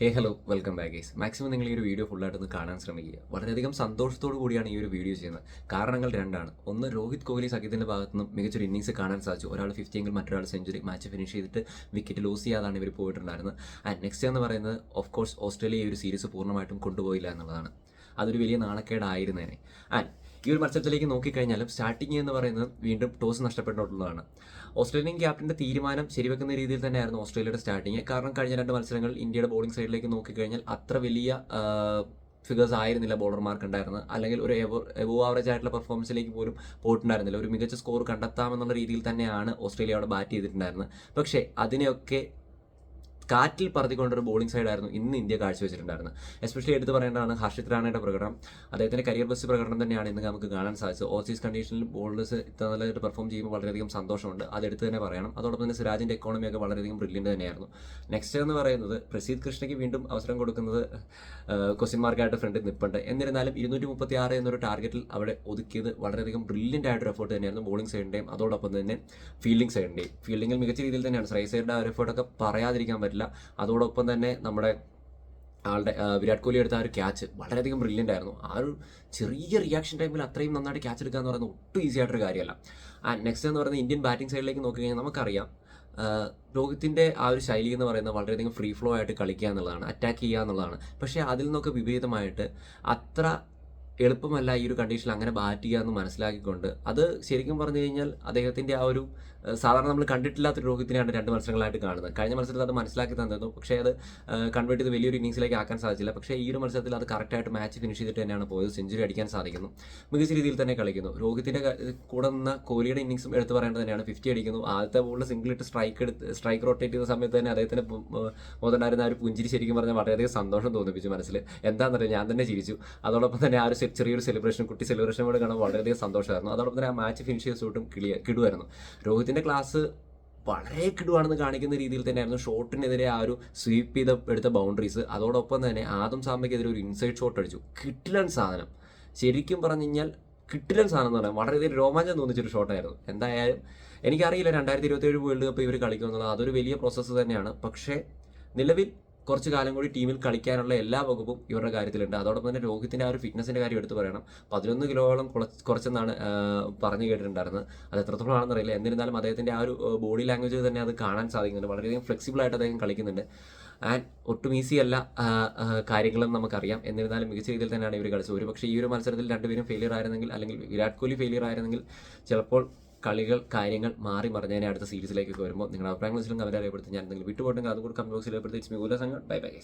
Hey hello welcome back guys maximum നിങ്ങൾ ഈ ഒരു വീഡിയോ ഫുള്ളായിട്ട് ഒന്ന് കാണാൻ ശ്രമിക്കുക. വളരെയധികം സന്തോഷത്തോടു കൂടിയാണ് ഈ ഒരു വീഡിയോ ചെയ്യുന്നത്. കാരണങ്ങൾ രണ്ടാണ്. ഒന്ന് രോഹിത് കോഹ്ലി സഖ്യത്തിന്റെ ഭാഗത്തു നിന്നും മികച്ചൊരു ഇന്നിങ്സ് കാണാൻ സാധിച്ചു. ഒരാൾ ഫിഫ്റ്റി എങ്കിൽ മറ്റൊരാൾ സെഞ്ചുറി മാച്ച് ഫിനിഷ് ചെയ്തിട്ട് വിക്കറ്റ് ലൂസ് ചെയ്യാതാണ് ഇവർ പോയിട്ടുണ്ടായിരുന്നത്. ആൻഡ് നെക്സ്റ്റ് എന്ന് പറയുന്നത് ഓഫ് കോഴ്സ് ഓസ്ട്രേലിയ ഈ ഒരു സീരീസ് പൂർണമായിട്ടും കൊണ്ടുപോയില്ല എന്നുള്ളതാണ്. അതൊരു വലിയ നാണക്കേടായിരുന്നേനെ. ആൻഡ് ഈ ഒരു മത്സരത്തിലേക്ക് നോക്കിക്കഴിഞ്ഞാലും സ്റ്റാർട്ടിങ് എന്ന് പറയുന്നത് വീണ്ടും ടോസ് നഷ്ടപ്പെട്ടിട്ടുള്ളതാണ്. ഓസ്ട്രേലിയൻ ക്യാപ്റ്റന്റെ തീരുമാനം ശരിവെക്കുന്ന രീതിയിൽ തന്നെയായിരുന്നു ഓസ്ട്രേലിയയുടെ സ്റ്റാർട്ടിങ് കാരണം കഴിഞ്ഞ രണ്ട് മത്സരങ്ങൾ ഇന്ത്യയുടെ ബോളിംഗ് സൈഡിലേക്ക് നോക്കിക്കഴിഞ്ഞാൽ അത്ര വലിയ ഫിഗേഴ്സ് ആയിരുന്നില്ല ബോളർമാർക്ക് ഉണ്ടായിരുന്നത് അല്ലെങ്കിൽ ഒരു എബോ ആവറേജ് ആയിട്ടുള്ള പെർഫോമൻസിലേക്ക് പോലും പോയിട്ടുണ്ടായിരുന്നില്ല. ഒരു മികച്ച സ്കോർ കണ്ടെത്താമെന്നുള്ള രീതിയിൽ തന്നെയാണ് ഓസ്ട്രേലിയ അവിടെ ബാറ്റ് ചെയ്തിട്ടുണ്ടായിരുന്നത്. പക്ഷേ അതിനെയൊക്കെ കാറ്റിൽ പറത്തിക്കൊണ്ടൊരു ബോളിംഗ് സൈഡായിരുന്നു ഇന്ന് ഇന്ത്യ കാഴ്ചവെച്ചിട്ടുണ്ടായിരുന്നത്. എസ്പെഷ്യലി എടുത്ത് പറയേണ്ടതാണ് ഹർഷിത് റാണയുടെ പ്രകടനം. അദ്ദേഹത്തിന്റെ കരിയർ ബെസ്റ്റ് പ്രകടനം തന്നെയാണ് ഇന്ന് നമുക്ക് കാണാൻ സാധിച്ചത്. ഓസീസ് കണ്ടീഷനിൽ ബോളേഴ്സ് ഇത്ര നല്ലതായിട്ട് പെർഫോം ചെയ്യുമ്പോൾ വളരെയധികം സന്തോഷമുണ്ട്. അതെടുത്ത് തന്നെ പറയണം. അതോടൊപ്പം തന്നെ സിരാജിന്റെ എക്കോണമി ഒക്കെ വളരെയധികം ബ്രില്യന്റ് തന്നെയായിരുന്നു. നെക്സ്റ്റ് എന്ന് പറയുന്നത് പ്രസീദ് കൃഷ്ണയ്ക്ക് വീണ്ടും അവസരം കൊടുക്കുന്നത് ക്വസ്റ്റ്യൻ മാർക്കായിട്ട് ഫ്രണ്ടിൽ നിൽപ്പുണ്ട് എന്നിരുന്നാലും ഇരുന്നൂറ്റി മുപ്പത്തി ആറ് എന്നൊരു ടാർഗറ്റിൽ അവിടെ ഒതുക്കിയത് വളരെയധികം ബ്രില്യന്റ് ആയിട്ടൊരു എഫേർട്ട് തന്നെയായിരുന്നു ബോളിംഗ് സൈഡിന്റെയും അതോടൊപ്പം തന്നെ ഫീൽഡിംഗ് സൈഡിന്റെയും ഫീൽഡിങ്ങിൽ മികച്ച രീതിയിൽ തന്നെയാണ്. ശ്രൈ സൈഡിന്റെ ആ ഒരു എഫേർട്ടൊക്കെ പറയാതിരിക്കാൻ പറ്റില്ല. അതോടൊപ്പം തന്നെ നമ്മുടെ ആളുടെ വിരാട് കോഹ്ലി എടുത്ത ആ ഒരു ക്യാച്ച് വളരെയധികം ബ്രില്യന്റ് ആയിരുന്നു. ആ ഒരു ചെറിയ റിയാക്ഷൻ ടൈമിൽ അത്രയും നന്നായിട്ട് ക്യാച്ച് എടുക്കുക എന്ന് പറയുന്നത് ഒട്ടും ഈസി ആയിട്ടൊരു കാര്യമല്ല. ആൻഡ് നെക്സ്റ്റ് എന്ന് പറയുന്നത് ഇന്ത്യൻ ബാറ്റിംഗ് സൈഡിലേക്ക് നോക്കിക്കഴിഞ്ഞാൽ നമുക്കറിയാം ആ, രോഹിത്തിന്റെ ആ ഒരു ശൈലി എന്ന് പറയുന്നത് വളരെയധികം ഫ്രീ ഫ്ലോ ആയിട്ട് കളിക്കുക എന്നുള്ളതാണ് അറ്റാക്ക് ചെയ്യുക എന്നുള്ളതാണ്. പക്ഷേ അതിൽ നിന്നൊക്കെ വിപരീതമായിട്ട് അത്ര എളുപ്പമല്ല ഈ ഒരു കണ്ടീഷനിൽ അങ്ങനെ ബാറ്റ് ചെയ്യുക എന്ന് മനസ്സിലാക്കിക്കൊണ്ട് അത് ശരിക്കും പറഞ്ഞു കഴിഞ്ഞാൽ അദ്ദേഹത്തിന്റെ ആ ഒരു സാധാരണ നമ്മൾ കണ്ടിട്ടില്ലാത്ത രോഗത്തിനെയാണ് രണ്ട് മത്സരങ്ങളായിട്ട് കാണുന്നത്. കഴിഞ്ഞ മത്സരത്തിൽ അത് മനസ്സിലാക്കി തന്നിരുന്നു. പക്ഷേ അത് കൺവേർട്ട് ചെയ്ത് വലിയൊരു ഇന്നിങ്സിലേക്ക് ആക്കാൻ സാധിച്ചില്ല. പക്ഷേ ഈ ഒരു മത്സരത്തിൽ അത് കറക്റ്റായിട്ട് മാച്ച് ഫിനിഷ് ചെയ്തിട്ട് തന്നെയാണ് പോയത്. സെഞ്ചുറി അടിക്കാൻ സാധിക്കുന്നു. മികച്ച രീതിയിൽ തന്നെ കളിക്കുന്നു. രോഹിത്തിന്റെ കൂടെ നിന്ന കോഹ്ലിയുടെ ഇന്നിങ്സും എടുത്ത് പറയേണ്ടത് തന്നെയാണ്. ഫിഫ്റ്റി അടിക്കുന്നു. ആദ്യത്തെ ബോളിൽ സിംഗിൾ ഇട്ട് സ്ട്രൈക്ക് എടുത്ത് സ്ട്രൈക്ക് റൊട്ടേറ്റ് ചെയ്ത സമയത്ത് തന്നെ അദ്ദേഹത്തിന് മുതലായിരുന്ന ആ ഒരു പുഞ്ചിരി ശരിക്കും പറഞ്ഞാൽ വളരെയധികം സന്തോഷം തോന്നിപ്പിച്ചു മനസ്സിൽ. എന്താണെന്നറിയാം? ഞാൻ തന്നെ ചിരിച്ചു. അതോടൊപ്പം തന്നെ ആ ഒരു ചെറിയൊരു സെലിബ്രേഷൻ കുട്ടി സെലിബ്രേഷൻ കൂടെ കാണാൻ വളരെയധികം സന്തോഷമായിരുന്നു. അതോടൊപ്പം തന്നെ ആ മാച്ച് ഫിനിഷ് ചെയ്ത ഷൂട്ടും കിളിയ കിടുവായിരുന്നു. രോഹിത്തിന്റെ ക്ലാസ് വളരെ കിടുവാണെന്ന് കാണിക്കുന്ന രീതിയിൽ തന്നെയായിരുന്നു ഷോട്ടിനെതിരെ ആ ഒരു സ്വീപ്പ് ചെയ്ത എടുത്ത ബൗണ്ടറീസ് അതോടൊപ്പം തന്നെ ആദം സാമ്പയ്ക്കെതിരെ ഒരു ഇൻസൈഡ് ഷോട്ട് അടിച്ചു. കിട്ടിലൻ സാധനം. ശരിക്കും പറഞ്ഞു കഴിഞ്ഞാൽ കിട്ടിലൻ സാധനം എന്ന് പറയാം. വളരെയധികം രോമാഞ്ചം തോന്നിച്ചൊരു ഷോട്ടായിരുന്നു എന്തായാലും എനിക്കറിയില്ല രണ്ടായിരത്തി ഇരുപത്തി ഏഴ് വേൾഡ് കപ്പ് ഇവർ കളിക്കുമെന്നുള്ളത്. അതൊരു വലിയ പ്രോസസ്സ് തന്നെയാണ്. പക്ഷേ നിലവിൽ കുറച്ച് കാലം കൂടി ടീമിൽ കളിക്കാനുള്ള എല്ലാ വകുപ്പും ഇവരുടെ കാര്യത്തിലുണ്ട്. അതോടൊപ്പം തന്നെ രോഹിത്തിന്റെ ആ ഒരു ഫിറ്റ്നസിന്റെ കാര്യം എടുത്തു പറയണം. പതിനൊന്ന് കുറച്ച് കുറച്ചെന്നാണ് പറഞ്ഞു കേട്ടിട്ടുണ്ടായിരുന്നത്. അത് എത്രത്തോളം ആണെന്ന് അറിയില്ല എന്നിരുന്നാലും അദ്ദേഹത്തിന്റെ ആ ഒരു ബോഡി ലാംഗ്വേജ് തന്നെ അത് കാണാൻ സാധിക്കുന്നുണ്ട്. വളരെയധികം ഫ്ലെക്സിബിളായിട്ട് അദ്ദേഹം കളിക്കുന്നുണ്ട്. ആൻഡ് ഒട്ടും ഈസി അല്ല കാര്യങ്ങളും നമുക്കറിയാം. എന്നിരുന്നാലും മികച്ച രീതിയിൽ തന്നെയാണ് ഇവർ കളിച്ചത്. ഒരു പക്ഷേ ഈ ഒരു മത്സരത്തിൽ രണ്ടുപേരും ഫെയിലിയർ ആയിരുന്നെങ്കിൽ അല്ലെങ്കിൽ വിരാട് കോഹ്ലി ഫെയിലിയർ ആയിരുന്നെങ്കിൽ ചിലപ്പോൾ കളികൾ കാര്യങ്ങൾ മാറി മറിഞ്ഞതിനെ അടുത്ത സീരീസിലേക്കൊക്കെ വരുമ്പോൾ നിങ്ങളുടെ അഭിപ്രായങ്ങൾ കമന്റ് അറിയപ്പെടുത്തി ഞാൻ എന്തെങ്കിലും വിട്ടുപോട്ടെങ്കിൽ അതുകൂടി കമന്റ് ബോക്സിൽ ഏർപ്പെടുത്തി ബൈ ബൈ